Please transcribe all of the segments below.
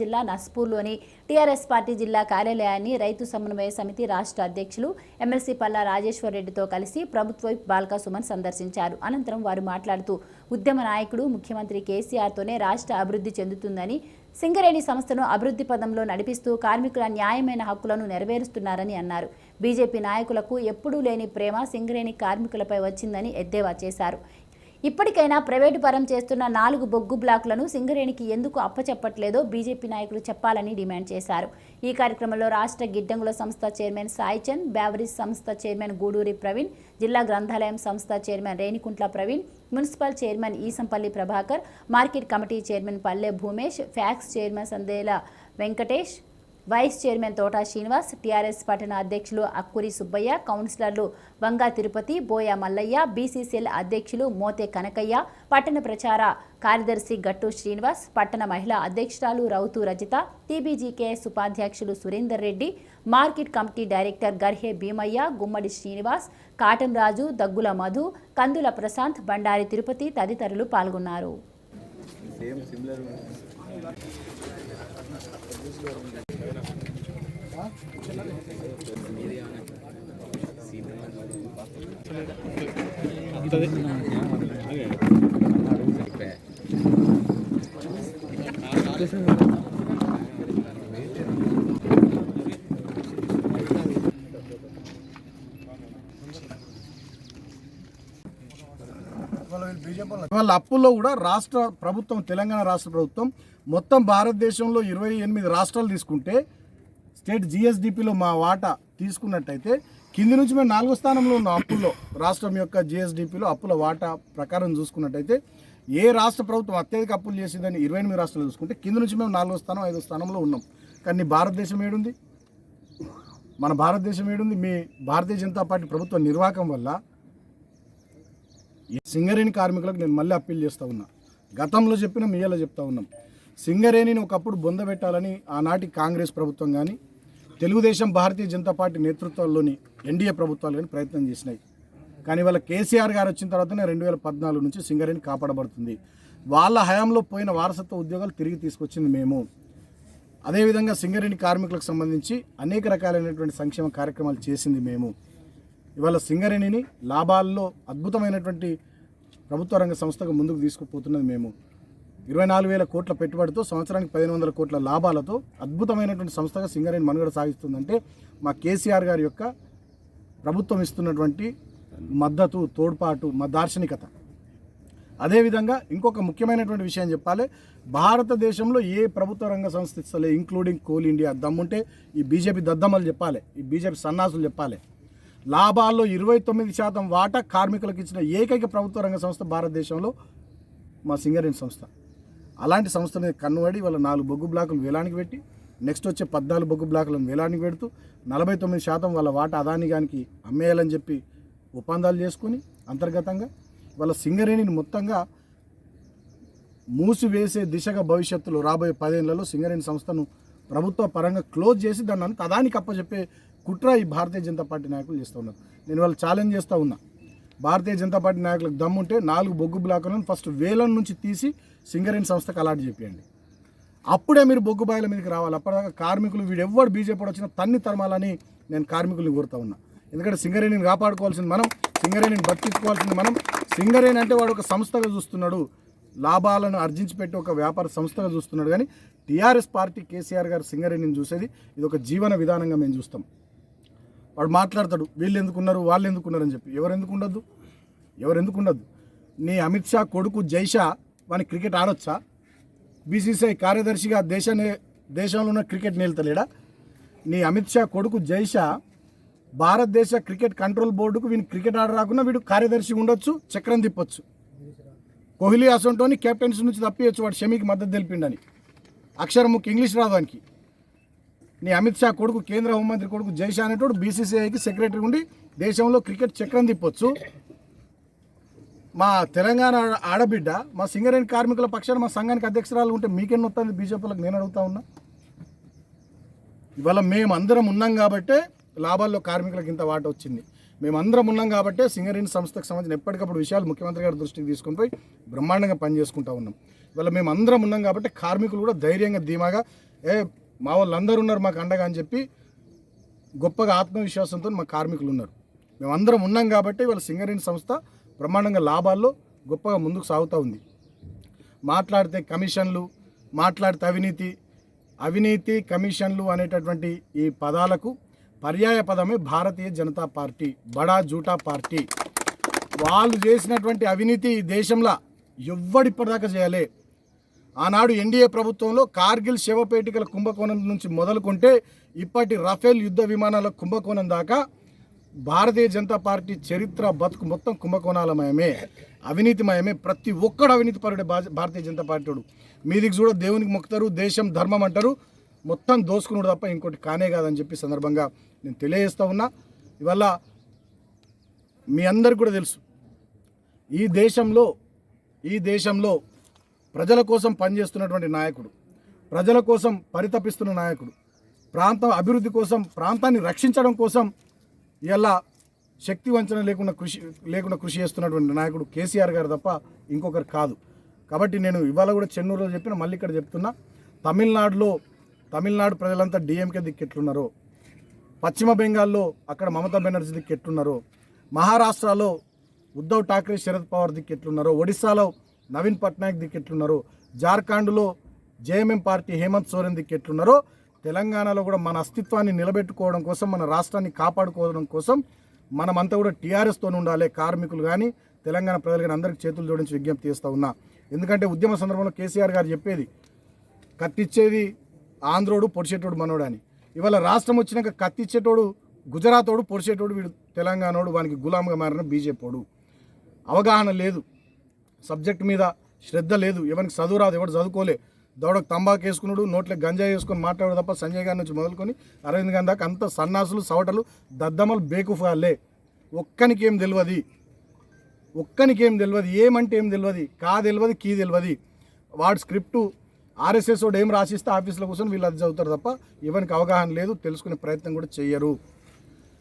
జిల్లా నస్పూర్లోని TRS party జిల్లా కార్యాలయాన్ని రైతు సమన్వయ సమితి రాష్ట్ర అధ్యక్షులు ఎమ్మెల్సీ పల్లా రాజేశ్వర్ రెడ్డితో కలిసి ప్రభుత్వ విప్ బాల్కా సుమన్ సందర్శించారు. అనంతరం వారు మాట్లాడుతూ ఉద్యమ నాయకుడు ముఖ్యమంత్రి కేసీఆర్తోనే రాష్ట్ర అభివృద్ధి చెందుతుందని సింగరేణి సంస్థను అభివృద్ధి పదంలో నడిపిస్తూ కార్మికుల న్యాయమైన హక్కులను నెరవేరుస్తున్నారని అన్నారు. బీజేపీ నాయకులకు ఎప్పుడూ లేని ప్రేమ సింగరేణి కార్మికులపై వచ్చిందని ఎద్దేవా చేశారు. ఇప్పటికైనా ప్రైవేటు పరం చేస్తున్న నాలుగు బొగ్గు బ్లాకులను సింగరేణికి ఎందుకు అప్పచెప్పట్లేదో బీజేపీ నాయకులు చెప్పాలని డిమాండ్ చేశారు. ఈ కార్యక్రమంలో రాష్ట్ర గిడ్డంగుల సంస్థ చైర్మన్ సాయిచంద్ బ్యావరీస్ సంస్థ చైర్మన్ గూడూరి ప్రవీణ్ జిల్లా గ్రంథాలయం సంస్థ chairman Renikuntla Praveen municipal chairman Eesampalli Prabhakar market committee chairman Palle Bhoomesh PACS chairman Sandela Venkatesh vice chairman Thota Srinivas TRS పట్టణ అధ్యక్షులు అక్కురి సుబ్బయ్య కౌన్సిలర్లు వంగా తిరుపతి బోయ మల్లయ్య బీసీసీఎల్ అధ్యక్షులు మోతే కనకయ్య పట్టణ ప్రచార కార్యదర్శి గట్టు శ్రీనివాస్ పట్టణ మహిళా అధ్యక్షురాలు రౌతు రజిత టీబీజీకేఎస్ ఉపాధ్యక్షులు Surender Reddy market committee director Garhe Bheemaiah Gummadi Srinivas Katam Raju Daggula Madhu Kandula Prashanth Bandari Tirupati తదితరులు పాల్గొన్నారు. సేమ్ సిమిలర్ వాళ్ళ అప్పుల్లో కూడా రాష్ట్ర ప్రభుత్వం తెలంగాణ రాష్ట్ర ప్రభుత్వం మొత్తం భారతదేశంలో ఇరవై ఎనిమిది రాష్ట్రాలు తీసుకుంటే స్టేట్ జిఎస్డిపిలో మా వాటా తీసుకున్నట్టయితే కింది నుంచి మేము నాలుగో స్థానంలో ఉన్న అప్పుల్లో రాష్ట్రం యొక్క జిఎస్డిపిలో అప్పుల వాటా ప్రకారం చూసుకున్నట్టయితే ఏ రాష్ట్ర ప్రభుత్వం అత్యధిక అప్పులు చేసిందని ఇరవై ఎనిమిది రాష్ట్రాలు చూసుకుంటే కింది నుంచి మేము నాలుగో స్థానం ఐదో స్థానంలో ఉన్నాం. కానీ భారతదేశం ఏడుంది? మన భారతదేశం ఏడుంది? మీ భారతీయ జనతా పార్టీ ప్రభుత్వ నిర్వాహకం వల్ల ఈ సింగరేణి కార్మికులకు నేను మళ్ళీ అప్పీల్ చేస్తూ ఉన్నా. గతంలో చెప్పిన మీయలో చెప్తా ఉన్నాం. సింగరేణిని ఒకప్పుడు బొందబెట్టాలని ఆనాటి కాంగ్రెస్ ప్రభుత్వం కానీ తెలుగుదేశం భారతీయ జనతా పార్టీ నేతృత్వంలోని ఎన్డీఏ ప్రభుత్వాలు కానీ ప్రయత్నం చేసినాయి. కానీ వాళ్ళ కేసీఆర్ గారు వచ్చిన తర్వాతనే రెండు వేల పద్నాలుగు నుంచి సింగరేణి కాపాడబడుతుంది. వాళ్ళ హయాంలో పోయిన వారసత్వ ఉద్యోగాలు తిరిగి తీసుకొచ్చింది మేము. అదేవిధంగా సింగరేణి కార్మికులకు సంబంధించి అనేక రకాలైనటువంటి సంక్షేమ కార్యక్రమాలు చేసింది మేము. ఇవాళ సింగరేణిని లాభాల్లో అద్భుతమైనటువంటి ప్రభుత్వ రంగ సంస్థకు ముందుకు తీసుకుపోతున్నది మేము. ఇరవై నాలుగు వేల కోట్ల పెట్టుబడితో సంవత్సరానికి పదిహేను వందల కోట్ల లాభాలతో అద్భుతమైనటువంటి సంస్థగా సింగరేణి మనుగడ సాగిస్తుందంటే మా కేసీఆర్ గారి యొక్క ప్రభుత్వం ఇస్తున్నటువంటి మద్దతు తోడ్పాటు మా దార్శనికత. అదేవిధంగా ఇంకొక ముఖ్యమైనటువంటి విషయం చెప్పాలి. భారతదేశంలో ఏ ప్రభుత్వ రంగ సంస్థ ఇస్తలే ఇంక్లూడింగ్ కోల్ ఇండియా దమ్ముంటే ఈ బీజేపీ దద్దమ్మలు చెప్పాలి ఈ బీజేపీ సన్నాసులు చెప్పాలి. లాభాల్లో ఇరవై తొమ్మిది శాతం వాటా కార్మికులకు ఇచ్చిన ఏకైక ప్రభుత్వ రంగ సంస్థ భారతదేశంలో మా సింగరేణి సంస్థ. అలాంటి సంస్థని కన్నుబడి వాళ్ళ నాలుగు బొగ్గు బ్లాకులు వేలానికి పెట్టి నెక్స్ట్ వచ్చే పద్నాలుగు బొగ్గు బ్లాకులను వేలానికి పెడుతూ నలభై తొమ్మిది శాతం వాళ్ళ వాటా అదాని గానికి అమ్మేయాలని చెప్పి ఒప్పందాలు చేసుకుని అంతర్గతంగా వాళ్ళ సింగరేణిని మొత్తంగా మూసివేసే దిశగా భవిష్యత్తులో రాబోయే పదేళ్ళలో సింగరేణి సంస్థను ప్రభుత్వ పరంగా క్లోజ్ చేసి దాన్ని అంత అదానికి అప్పచెప్పే కుట్ర ఈ భారతీయ జనతా పార్టీ నాయకులు చేస్తూ ఉన్నారు. నేను వాళ్ళు ఛాలెంజ్ చేస్తూ ఉన్నా. భారతీయ జనతా పార్టీ నాయకులకు దమ్ముంటే నాలుగు బొగ్గు బ్లాకులను ఫస్ట్ వేలం నుంచి తీసి సింగరేణి సంస్థకు అలాట్ చెప్పండి అప్పుడే మీరు బొగ్గు బాయిల మీదకి రావాలి. అప్పటిదాకా కార్మికులు వీడు ఎవ్వడు బీజేపీ వచ్చినా తన్ని తరమాలని నేను కార్మికుల్ని కోరుతా ఉన్నా. ఎందుకంటే సింగరేణిని కాపాడుకోవాల్సింది మనం సింగరేణిని బతికించుకోవాల్సింది మనం. సింగరేణి అంటే వాడు ఒక సంస్థగా చూస్తున్నాడు. లాభాలను ఆర్జించి పెట్టి ఒక వ్యాపార సంస్థగా చూస్తున్నాడు. కానీ టీఆర్ఎస్ పార్టీ కేసీఆర్ గారు సింగరేణిని చూసేది ఇది ఒక జీవన విధానంగా మేము చూస్తాం. వాడు మాట్లాడతాడు వీళ్ళు ఎందుకున్నారు వాళ్ళు ఎందుకున్నారని చెప్పి. ఎవరు ఎందుకు ఉండద్దు ఎవరు ఎందుకు ఉండద్దు నీ అమిత్ షా కొడుకు జైషా వాని క్రికెట్ ఆడొచ్చా? బీసీసీఐ కార్యదర్శిగా దేశాన్ని దేశంలో ఉన్న క్రికెట్ నిలుతలేడా? నీ అమిత్ షా కొడుకు జైషా భారతదేశ క్రికెట్ కంట్రోల్ బోర్డుకు వీని క్రికెట్ ఆడ రాకుండా వీడు కార్యదర్శి ఉండొచ్చు చక్రం తిప్పొచ్చు. కోహ్లీ అసొంటోని కెప్టెన్స్ నుంచి తప్పియచ్చు వాడు షమీకి మద్దతు తెలిపిండని. అక్షరముఖ్ ఇంగ్లీష్ రాదానికి నీ అమిత్ షా కొడుకు కేంద్ర హోంమంత్రి కొడుకు జైషా అనేటోడు బీసీసీఐకి సెక్రటరీ ఉండి దేశంలో క్రికెట్ చక్రం తిప్పొచ్చు. మా తెలంగాణ ఆడ- ఆడబిడ్డ మా సింగరేణి కార్మికుల పక్షాన మా సంఘానికి అధ్యక్షురాలు ఉంటే మీకెన్ని వస్తుంది బీజేపీలకు నేను అడుగుతా ఉన్నా. ఇవాళ మేము అందరం ఉన్నాం కాబట్టే లాభాల్లో కార్మికులకు ఇంత వాట వచ్చింది. మేమందరం ఉన్నాం కాబట్టే సింగరేణి సంస్థకు సంబంధించిన ఎప్పటికప్పుడు విషయాలు ముఖ్యమంత్రి గారి దృష్టికి తీసుకొని పోయి బ్రహ్మాండంగా పనిచేసుకుంటా ఉన్నాం. ఇవాళ మేము అందరం ఉన్నాం కాబట్టి కార్మికులు కూడా ధైర్యంగా ధీమాగా ఏ మా వాళ్ళందరూ ఉన్నారు మాకు అండగా అని చెప్పి గొప్పగా ఆత్మవిశ్వాసంతో మా కార్మికులు ఉన్నారు. మేమందరం ఉన్నాం కాబట్టి వాళ్ళ సింగరేణి సంస్థ బ్రహ్మాండంగా లాభాల్లో గొప్పగా ముందుకు సాగుతూ ఉంది. మాట్లాడితే కమిషన్లు మాట్లాడితే అవినీతి అవినీతి కమిషన్లు అనేటటువంటి ఈ పదాలకు పర్యాయ పదమే భారతీయ జనతా పార్టీ బడా జూటా పార్టీ. వాళ్ళు చేసినటువంటి అవినీతి దేశంలో ఎవ్వడిప్పటిదాకా చేయాలి. ఆనాడు ఎన్డీఏ ప్రభుత్వంలో కార్గిల్ శవపేటికల కుంభకోణం నుంచి మొదలుకుంటే ఇప్పటి రఫేల్ యుద్ధ విమానాల కుంభకోణం దాకా భారతీయ జనతా పార్టీ చరిత్ర బతుకు మొత్తం కుంభకోణాలమయమే అవినీతిమయమే. ప్రతి ఒక్కడు అవినీతి పరుడే భా- భారతీయ జనతా పార్టీ మీదికి చూడ దేవునికి మొక్కుతారు దేశం ధర్మం అంటారు. మొత్తం దోసుకున్నాడు తప్ప ఇంకోటి కానే కాదని చెప్పి సందర్భంగా నేను తెలియజేస్తా ఉన్నా. ఇవల్ల మీ అందరికి కూడా తెలుసు. ఈ దేశంలో ఈ దేశంలో ప్రజల కోసం పనిచేస్తున్నటువంటి నాయకుడు ప్రజల కోసం పరితపిస్తున్న నాయకుడు ప్రాంతం అభివృద్ధి కోసం ప్రాంతాన్ని రక్షించడం కోసం ఇలా శక్తి వంచన లేకుండా కృషి లేకుండా కృషి చేస్తున్నటువంటి నాయకుడు కేసీఆర్ గారు తప్ప ఇంకొకరు కాదు. కాబట్టి నేను ఇవాళ కూడా చెన్నూరులో చెప్పిన మళ్ళీ ఇక్కడ చెప్తున్నా తమిళనాడులో తమిళనాడు ప్రజలంతా డిఎంకే దిక్కెట్లున్నారో పశ్చిమ బెంగాల్లో అక్కడ మమతా బెనర్జీ దిక్కెట్లున్నారో మహారాష్ట్రలో ఉద్ధవ్ ఠాక్రే శరద్ పవార్ దిక్కెట్లున్నారో ఒడిశాలో నవీన్ పట్నాయక్ దిక్కు ఎట్లున్నారో జార్ఖండ్లో జేఎంఎం పార్టీ హేమంత్ సోరెన్ దిక్కు ఎట్లున్నారో తెలంగాణలో కూడా మన అస్తిత్వాన్ని నిలబెట్టుకోవడం కోసం మన రాష్ట్రాన్ని కాపాడుకోవడం కోసం మనమంతా కూడా టీఆర్ఎస్తో ఉండాలి కార్మికులు కానీ తెలంగాణ ప్రజలు కానీ అందరికీ చేతులు జోడించి విజ్ఞప్తి చేస్తూ ఉన్నా. ఎందుకంటే ఉద్యమ సందర్భంలో కేసీఆర్ గారు చెప్పేది కత్తిచ్చేది ఆంధ్రోడు పొడిచేటోడు మనోడు అని ఇవాళ రాష్ట్రం వచ్చినాక కత్తిచ్చేటోడు గుజరాతోడు పొడిచేటోడు వీడు తెలంగాణోడు వానికి గులాంగా మారిన బీజేపీడు అవగాహన లేదు. సబ్జెక్ట్ మీద శ్రద్ధ లేదు. ఎవరికి చదువు రాదు ఎవరు చదువుకోలే. దౌడకు తంబాకు వేసుకున్నాడు నోట్లో గంజాయి వేసుకొని మాట్లాడు తప్ప సంజయ్ గారి నుంచి మొదలుకొని అరవింద్ గారి దాకా అంత సన్నాసులు సవటలు దద్దమ్మలు బేకుఫాలే. ఒక్కనికేం తెలియదు ఒక్కనికేం తెలియదు ఏమంటే ఏం తెలియదు కా తెలియదు కీ తెలియదు వాడు స్క్రిప్టు ఆర్ఎస్ఎస్ వాడు ఏం రాసిస్తే ఆఫీస్లో కూర్చొని వీళ్ళు అది చదువుతారు తప్ప ఇవనికి అవగాహన లేదు తెలుసుకునే ప్రయత్నం కూడా చేయరు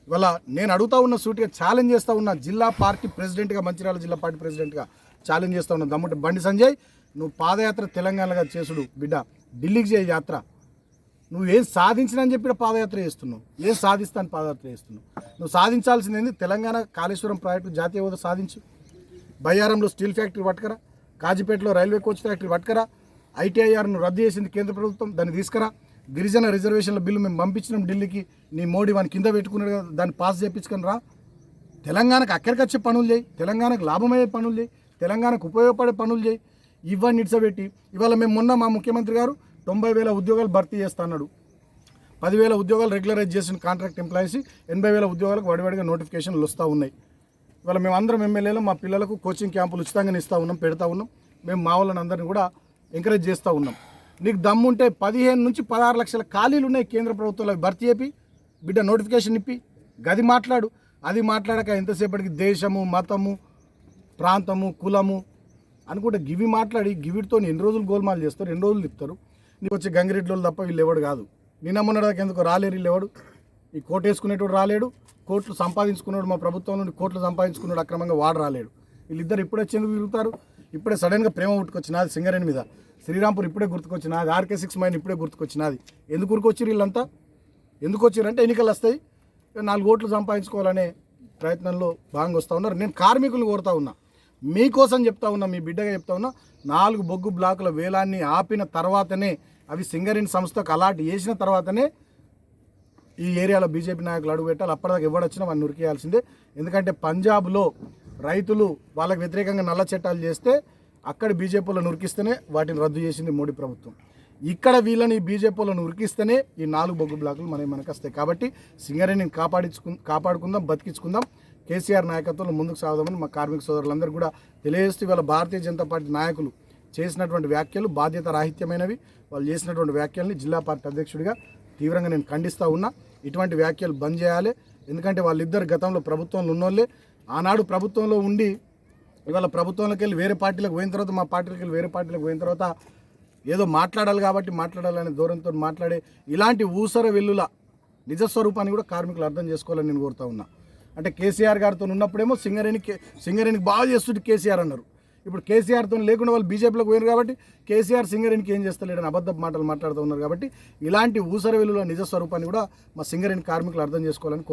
ఇవాళ నేను అడుగుతా ఉన్న సూటిగా ఛాలెంజ్ చేస్తూ ఉన్న జిల్లా పార్టీ ప్రెసిడెంట్గా మంచిర్యాల జిల్లా పార్టీ ప్రెసిడెంట్గా ఛాలెంజ్ చేస్తా ఉన్నాం. దమ్ముంటే బండి సంజయ్ నువ్వు పాదయాత్ర తెలంగాణగా చేసుడు బిడ్డ. ఢిల్లీకి చేయ యాత్ర. నువ్వు ఏం సాధించినని చెప్పి పాదయాత్ర చేస్తున్నావు. ఏం సాధిస్తాను పాదయాత్ర చేస్తున్నావు. నువ్వు సాధించాల్సింది ఏంది? తెలంగాణ కాళేశ్వరం ప్రాజెక్టు జాతీయ హోదా సాధించు. బయ్యారంలో స్టీల్ ఫ్యాక్టరీ పట్టుకరా. కాజీపేటలో రైల్వే కోచ్ ఫ్యాక్టరీ పట్టుకరా. ఐటీఐఆర్ను రద్దు చేసింది కేంద్ర ప్రభుత్వం దాన్ని తీసుకురా. గిరిజన రిజర్వేషన్ల బిల్లు మేము పంపించినాం ఢిల్లీకి. నీ మోడీ వాని కింద పెట్టుకున్నాడు కదా దాన్ని పాస్ చేయించుకొని రా. తెలంగాణకు అక్కడికి వచ్చే పనులు చేయి. తెలంగాణకు లాభమయ్యే పనులు చేయి. తెలంగాణకు ఉపయోగపడే పనులు చేయి. ఇవన్నీ నిడిచబెట్టి ఇవాళ మేము మొన్న మా ముఖ్యమంత్రి గారు తొంభై వేల ఉద్యోగాలు భర్తీ చేస్తున్నాడు పదివేల ఉద్యోగాలు రెగ్యులరైజ్ చేసిన కాంట్రాక్ట్ ఎంప్లాయీస్ ఎనభై వేల ఉద్యోగాలకు వడివడిగా నోటిఫికేషన్లు వస్తూ ఉన్నాయి. ఇవాళ మేము అందరం ఎమ్మెల్యేలు మా పిల్లలకు కోచింగ్ క్యాంపులు ఉచితంగా ఇస్తూ ఉన్నాం పెడతా ఉన్నాం. మేము మా వాళ్ళని అందరినీ కూడా ఎంకరేజ్ చేస్తూ ఉన్నాం. నీకు దమ్ముంటే పదిహేను నుంచి పదహారు లక్షల ఖాళీలు ఉన్నాయి కేంద్ర ప్రభుత్వంలో భర్తీ చేపి. బిడ్డ నోటిఫికేషన్ ఇప్పి. గది మాట్లాడు. అది మాట్లాడక ఎంతసేపటికి దేశము మతము ప్రాంతము కులము అనుకుంటే గివి మాట్లాడి గివిడితో ఎన్ని రోజులు గోల్మాలు చేస్తారు ఎన్ని రోజులు తిప్పుతారు? నీకు వచ్చి గంగిరెడ్లు తప్ప వీళ్ళు ఎవడు కాదు. నిన్న మొన్నటిదాకా ఎందుకు రాలేరు వీళ్ళు ఎవడు? ఈ కోట్ వేసుకునేటోడు రాలేడు కోట్లు సంపాదించుకున్నాడు మా ప్రభుత్వం నుండి కోట్లు సంపాదించుకున్నాడు అక్రమంగా వాడు రాలేడు. వీళ్ళిద్దరు ఇప్పుడే చెందుకు తిరుగుతారు ఇప్పుడే సడన్గా ప్రేమ పుట్టుకొచ్చినది సింగరేణి మీద. శ్రీరాంపూర్ ఇప్పుడే గుర్తుకొచ్చినది ఆర్కే సిక్స్ మైన్ ఇప్పుడే గుర్తుకొచ్చినది. ఎందుకు ఊరుకొచ్చిరు వీళ్ళంతా? ఎందుకు వచ్చారంటే ఎన్నికలు వస్తాయి నాలుగు ఓట్లు సంపాదించుకోవాలనే ప్రయత్నంలో భాగంగా వస్తూ ఉన్నారు. నేను కార్మికులు కోరుతా ఉన్నా. మీకోసం చెప్తా ఉన్నా మీ బిడ్డగా చెప్తా ఉన్నా నాలుగు బొగ్గు బ్లాకుల వేలాన్ని ఆపిన తర్వాతనే అవి సింగరేణి సంస్థకు అలాట్ చేసిన తర్వాతనే ఈ ఏరియాలో బీజేపీ నాయకులు అడుగు పెట్టాలి. అప్పటిదాకా ఎవడొచ్చినా వాడిని నురికేయాల్సిందే ఎందుకంటే పంజాబ్లో రైతులు వాళ్ళకి వ్యతిరేకంగా నల్ల చట్టాలు చేస్తే అక్కడ బీజేపీలో నురికిస్తేనే వాటిని రద్దు చేసింది మోడీ ప్రభుత్వం. ఇక్కడ వీళ్ళని బీజేపీ ఉరికిస్తేనే ఈ నాలుగు బొగ్గు బ్లాకులు మనకి మనకు వస్తాయి కాబట్టి సింగరేణిని కాపాడించుకు కాపాడుకుందాం బతికించుకుందాం. కేసీఆర్ నాయకత్వంలో ముందుకు సాగుదామని మా కార్మిక సోదరులందరూ కూడా తెలియజేస్తూ ఇవాళ భారతీయ జనతా పార్టీ నాయకులు చేసినటువంటి వ్యాఖ్యలు బాధ్యత రాహిత్యమైనవి వాళ్ళు చేసినటువంటి వ్యాఖ్యల్ని జిల్లా పార్టీ అధ్యక్షుడిగా తీవ్రంగా నేను ఖండిస్తూ ఉన్నా. ఇటువంటి వ్యాఖ్యలు బంద్ చేయాలి. ఎందుకంటే వాళ్ళిద్దరు గతంలో ప్రభుత్వంలో ఉన్నోళ్ళే. ఆనాడు ప్రభుత్వంలో ఉండి ఇవాళ ప్రభుత్వంలోకి వెళ్ళి వేరే పార్టీలకు పోయిన తర్వాత మా పార్టీలకు వెళ్ళి వేరే పార్టీలకు పోయిన తర్వాత ఏదో మాట్లాడాలి కాబట్టి మాట్లాడాలనే దూరంతో మాట్లాడే ఇలాంటి ఊసర వెల్లుల నిజస్వరూపాన్ని కూడా కార్మికులు అర్థం చేసుకోవాలని నేను కోరుతా ఉన్నా. అంటే కేసీఆర్ గారితో ఉన్నప్పుడేమో సింగరేణి సింగరేణికి బాగా చేస్తుంటే కేసీఆర్ అన్నారు. ఇప్పుడు కేసీఆర్తో లేకుండా వాళ్ళు బీజేపీలోకి పోయినారు కాబట్టి కేసీఆర్ సింగరేణికి ఏం చేస్తలేడని అబద్ధ మాటలు మాట్లాడుతూ ఉన్నారు కాబట్టి ఇలాంటి ఊసర వెలుల నిజ స్వరూపాన్ని కూడా మా సింగరేణి కార్మికులు అర్థం చేసుకోవాలని